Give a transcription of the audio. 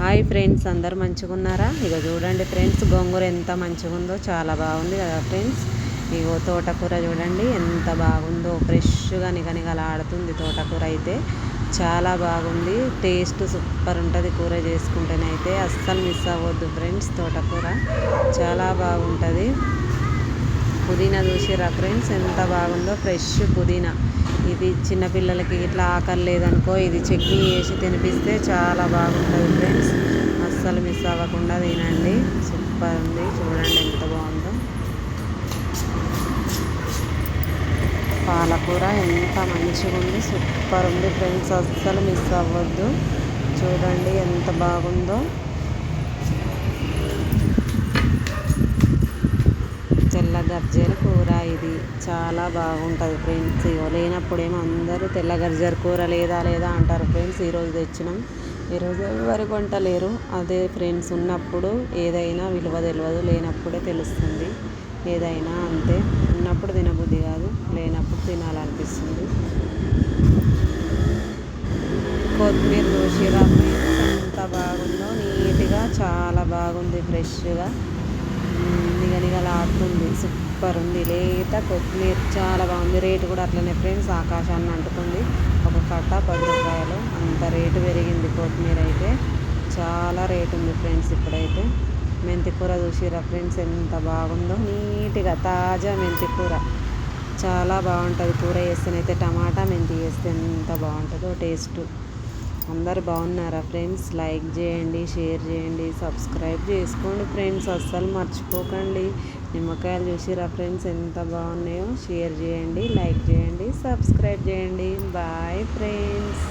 Hi friends అందరు మంచిగా ఉన్నారా ఇక చూడండి ఫ్రెండ్స్ గోంగూర ఎంత మంచిగా ఉందో చాలా బాగుంది కదా ఫ్రెండ్స్? ఇగో తోటకూర చూడండి ఎంత బాగుందో ఫ్రెష్గా నిగనిగలాడుతుంది తోటకూర అయితే. చాలా బాగుంది టేస్ట్ సూపర్ ఉంటుంది కూర చేసుకుంటేనైతే. అస్సలు మిస్ అవ్వద్దు ఫ్రెండ్స్ తోటకూర చాలా బాగుంటుంది. పుదీనా చూసిరా ఫ్రెండ్స్? ఎంత బాగుందో ఫ్రెష్ పుదీనా. ఇది చిన్నపిల్లలకి ఇట్లా ఆకలి లేదనుకో ఇది చట్నీ వేసి తినిపిస్తే చాలా బాగుంటుంది ఫ్రెండ్స్. అస్సలు మిస్ అవ్వకుండా తినండి. సూపర్ ఉంది. చూడండి ఎంత బాగుందో. పాలకూర ఎంత మంచిగా ఉంది. సూపర్ ఉంది ఫ్రెండ్స్. అస్సలు మిస్ అవ్వద్దు. చూడండి ఎంత బాగుందో తెల్ల గర్జల కూర ఇది చాలా బాగుంటుంది ఫ్రెండ్స్. లేనప్పుడేమో అందరూ తెల్ల గర్జర కూర లేదా లేదా అంటారు ఫ్రెండ్స్. ఈరోజు తెచ్చినాం. ఈరోజు ఎవరు వంటలేరు అదే ఫ్రెండ్స్ ఉన్నప్పుడు ఏదైనా విలువ తెలియదు లేనప్పుడే తెలుస్తుంది. ఏదైనా అంతే. ఉన్నప్పుడు తినబుద్ధి కాదు. లేనప్పుడు తినాలనిపిస్తుంది. కొత్తిమీర దోషిరా ఫ్రెండ్స్ ఎంత బాగుందో. నీట్గా చాలా బాగుంది ఫ్రెష్గా. నిగనిగలాడుతుంది సూపర్ ఉంది లేత కొత్తిమీర చాలా బాగుంది. రేటు కూడా అట్లనే ఫ్రెండ్స్. ఆకాశాన్ని అంటుకుంది. ఒక కట్ట పది రూపాయలు అంత రేటు పెరిగింది కొత్తిమీర అయితే. చాలా రేటు ఉంది ఫ్రెండ్స్ ఇప్పుడైతే. మెంతికూర చూసిరా ఫ్రెండ్స్? ఎంత బాగుందో. నీట్గా తాజా మెంతి కూర. చాలా బాగుంటుంది. కూర వేస్తేనైతే టమాటా మెంతి వేస్తే ఎంత బాగుంటుందో టేస్ట్. అందరు బాగున్నారా ఫ్రెండ్స్? లైక్ చేయండి షేర్ చేయండి సబ్స్క్రైబ్ చేసుకోండి ఫ్రెండ్స్. అస్సలు మర్చిపోకండి. నిమ్మకాయలు చూసిరా ఫ్రెండ్స్ ఎంత బాగున్నాయో. షేర్ చేయండి లైక్ చేయండి సబ్స్క్రైబ్ చేయండి. Bye friends.